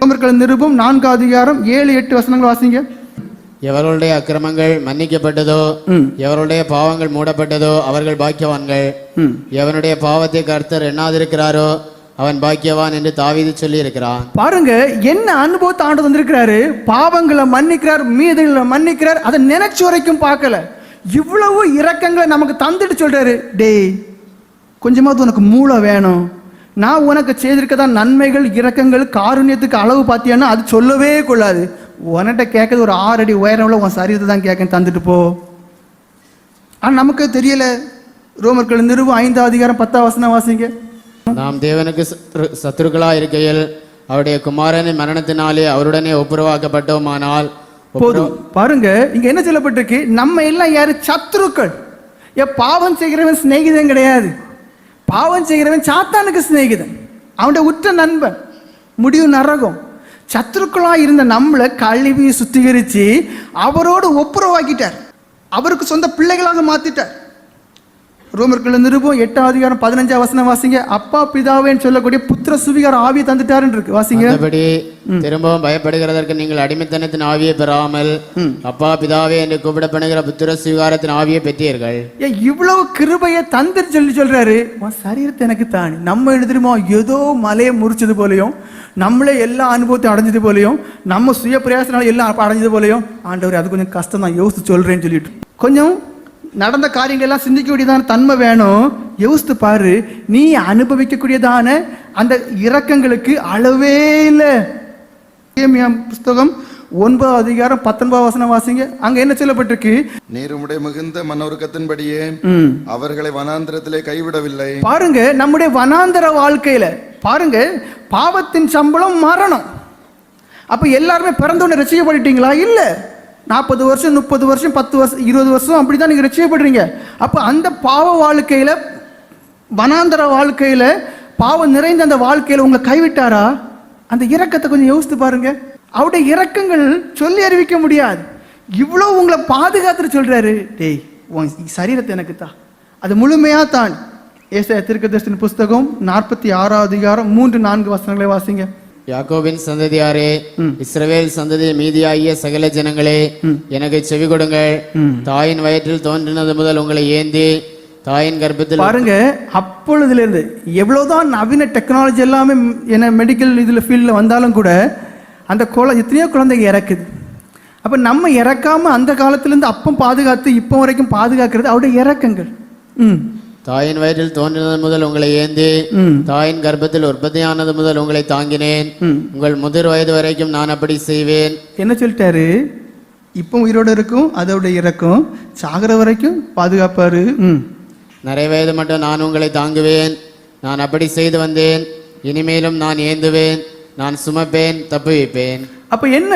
ரோமர்கள் நிருபம் நான்கு அதிகாரம் ஏழு எட்டு வசனங்கள் வாசிங்க. எவர்களுடைய அக்கிரமங்கள் மன்னிக்கப்பட்டதோ. எவருடைய பாவங்கள் மூடப்பட்டதோ அவர்கள் பாக்கியவான்கள். எவனுடைய பாவத்தை கர்த்தர் எண்ணாதிருக்கிறாரோ அவன் பாக்கியவான் என்று தாவீது சொல்லி இருக்கிறான் பாருங்க என்ன அனுபவத்தை ஆண்டு வந்திருக்கிறாரு? பாவங்களை மன்னிக்கிறார் மீதுகளை மன்னிக்கிறார் அதை நினைச்சு வரைக்கும் பார்க்கல. இவ்வளவு இரக்கங்களை நமக்கு தந்துட்டு சொல்றாரு. டேய் கொஞ்சமாவது உனக்கு மூளை வேணும். நான் உனக்கு செய்திருக்கதான் நன்மைகள் இரக்கங்கள் காருண்யத்துக்கு அளவு பார்த்தியான்னா அது சொல்லவே கொள்ளாது. உன்கிட்ட கேட்கறது ஒரு ஆறு அடி உயரம்ல உன் சரீரத்தை தான் கேட்க தந்துட்டு போ. ஆனால் நமக்கு தெரியல. ரோமர்கள் நிறுவம் ஐந்தாவது அதிகாரம் பத்தாம் வசனம் வாசிங்க. நாம் தேவனுக்கு சத்துருக்களா இருக்கையில் அவருடைய குமாரனின் மரணத்தினாலே அவருடனே ஒப்புரவாக்கப்பட்டோமானால் போதும். பாருங்க இங்க என்ன சொல்லப்பட்டிருக்கு? நம்ம எல்லாம் யாரு? சத்துருக்கள். ஏ பாவம் செய்கிறவன் சிநேகிதன் கிடையாது. பாவம் செய்கிறவன் சாத்தானுக்கு சிநேகிதன். அவனுடைய உற்ற நண்பன் முடிவு நரகம். சத்துருக்களாக இருந்த நம்மளை கழுவி சுத்திகரித்து அவரோடு ஒப்புரவாக்கிட்டார். அவருக்கு சொந்த பிள்ளைகளாக மாற்றிட்டார் ரோமர்கள் நிருபம் எட்டாம் அதிகாரம் பதினஞ்சாம் வசனம் வாசிங்க. அப்பா பிதாவேன்னு சொல்லக்கூடிய புத்திர சுவிகார ஆவியை தந்துட்டாருன்னு இருக்கு. வாசிங்க. மற்றபடி திரும்பவும் பயப்படுகிறதற்கு நீங்கள் அடிமைத்தனத்தின் ஆவியை பெறாமல் அப்பா பிதாவே என்று கூப்பிடப்படுகிற புத்திர சுவிகாரத்தின் ஆவியை பெற்றீர்கள். ஏன் இவ்வளவு கிருபையை தந்துட்டு சொல்லி சொல்றாரு. உன் சரீரத்தை எனக்கு தானி நம்ம எழுதுருமோ ஏதோ மலையை முறிச்சது போலையும் நம்மளே எல்லா அனுபவத்தையும் அடைஞ்சது போலையும் நம்ம சுய பிரயாசனால எல்லாம் அடைஞ்சது போலையும் ஆண்டவர் அது கொஞ்சம் கஷ்டம் தான் யோசித்து சொல்றேன்னு சொல்லிட்டு. கொஞ்சம் நடந்த காரியங்கள் எல்லாம் சிந்திக்க வேண்டியதான தன்மை வேணும். யோசித்து பாரு நீ அனுபவிக்கக்கூடியதான அந்த இரக்கங்களுக்கு அளவே இல்லை. புஸ்தகம் ஒன்பது அதிகாரம் பத்தொன்பது வசனம் வாசிங்க. அங்க என்ன சொல்லப்பட்டிருக்கு? நீர் உம்முடைய மிகுந்த மனோருக்கத்தின்படியே அவர்களை வனாந்திரத்திலே கைவிடவில்லை. பாருங்க நம்முடைய வனாந்தர வாழ்க்கையில பாருங்க பாவத்தின் சம்பளம் மரணம். அப்ப எல்லாருமே பிறந்தோடனே ரசிக்கப்பட்டுட்டீங்களா? இல்ல. நாற்பது வருஷம் முப்பது வருஷம் பத்து வருஷம் இருபது வருஷம் அப்படிதான் நீங்கள் ரசிக்கப்படுறீங்க அப்போ அந்த பாவ வாழ்க்கையில் வனாந்தர வாழ்க்கையில் பாவம் நிறைந்த அந்த வாழ்க்கையில் உங்களை கைவிட்டாரா? அந்த இறக்கத்தை கொஞ்சம் யோசித்து பாருங்க. அவருடைய இறக்கங்கள் சொல்லி அறிவிக்க முடியாது. இவ்வளோ உங்களை பாதுகாத்துட்டு சொல்கிறாரு டேய் உன் சரீரத்தை எனக்கு தான் அது முழுமையாக தான். ஏசாயா திருக்கதர்ஷன் புஸ்தகம் நாற்பத்தி ஆறாவது அதிகாரம் மூன்று நான்கு வசனங்களை வாசிங்க. யாக்கோபின் சந்ததியாரே இஸ்ரவேல் சந்ததி மீதியாகிய சகல ஜனங்களே எனக்கு செவி கொடுங்கள். தாயின் வயிற்றில் தோன்றினது முதல் உங்களை ஏந்தி தாயின் கர்ப்பத்தில் பாருங்க அப்பொழுதுல இருந்து எவ்வளவுதான் நவீன டெக்னாலஜி எல்லாமே என்ன மெடிக்கல் இதுல ஃபீல்டில் வந்தாலும் கூட அந்த குழ எத்தனையோ குழந்தைங்க இறக்குது. அப்ப நம்ம இறக்காம அந்த காலத்துல இருந்து அப்பம் பாதுகாத்து இப்போ வரைக்கும் பாதுகாக்கிறது அவருடைய இறக்கங்கள். ம். தாயின் வயிற்றில் தோன்றினது முதல் உங்களை ஏந்தி தாயின் கர்ப்பத்தில் உற்பத்தியானது முதல் உங்களை தாங்கினேன். உங்கள் முதிர் வயது வரைக்கும் நான் அப்படி செய்வேன். என்ன சொல்லிட்டாரு? இப்போ உயிரோட இருக்கும் அதோட இறக்கும். சாகிற வரைக்கும் பாதுகாப்பாரு. நிறைய வயது மட்டும் நான் உங்களை தாங்குவேன். நான் அப்படி செய்து வந்தேன். இனிமேலும் நான் ஏந்துவேன். நான் சுமப்பேன் தப்புவிப்பேன். அப்ப என்ன?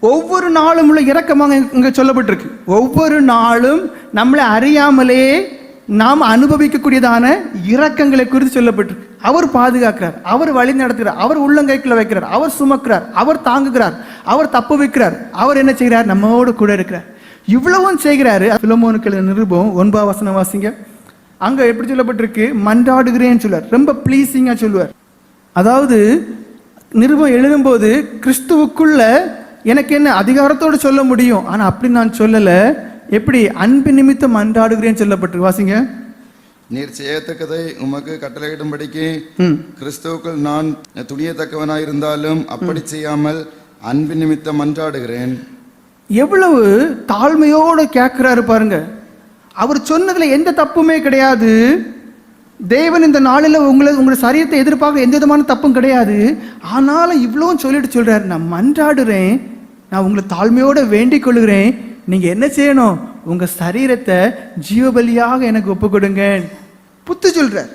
ஒவ்வொரு நாளும் உள்ள இரக்கமாக இங்க சொல்லப்பட்டிருக்கு. ஒவ்வொரு நாளும் நம்மளை அறியாமலே நாம் அனுபவிக்கக்கூடியதான இரக்கங்களை குறித்து சொல்லப்பட்டிருக்கு அவர் பாதுகாக்கிறார் அவர் வழி நடத்துகிறார் அவர் உள்ளங்கைக்குள்ள வைக்கிறார் அவர் சுமக்கிறார் அவர் தாங்குகிறார் அவர் தப்பு வைக்கிறார் அவர் என்ன செய்கிறார்? நம்மோடு கூட இருக்கிறார். இவ்வளவும் செய்கிறாரு. பிலமோனுக்கு நிருபம் ஒன்பதாம் வசனம் வாசிங்க. அங்க எப்படி சொல்லப்பட்டிருக்கு? மன்றாடுகிறேன்னு சொல்லுவார் ரொம்ப பிளீசிங்கா சொல்லுவார். அதாவது நிருபம் எழுதும்போது கிறிஸ்துவுக்குள்ள எனக்கு என்ன அதிகாரத்தோடு சொல்ல முடியும்? ஆனால் அப்படி நான் சொல்லலை. எப்படி அன்பு நிமித்தம் மன்றாடுகிறேன்னு சொல்லப்பட்டிருக்கு வாசிங்க. நீர் செய்யத்தக்கதை உமக்கு கட்டளையிடும்படிக்கு கிறிஸ்துவுக்குள் நான் துணியத்தக்கவனாயிருந்தாலும் அப்படி செய்யாமல் அன்பு நிமித்தம் மன்றாடுகிறேன் எவ்வளவு தாழ்மையோடு கேட்கிறாரு பாருங்க. அவர் சொன்னதுல எந்த தப்புமே கிடையாது. தேவன் இந்த நாளில் உங்களை உங்களுடைய சரீரத்தை எதிர்பார்க்க எந்த விதமான தப்பும் கிடையாது. ஆனாலும் இவ்வளவும் சொல்லிட்டு சொல்றாரு நான் மன்றாடுறேன். நான் உங்களை தாழ்மையோட வேண்டிக் கொள்கிறேன். நீங்கள் என்ன செய்யணும்? உங்கள் சரீரத்தை ஜீவபலியாக எனக்கு ஒப்பு கொடுங்க புத்து சொல்கிறார்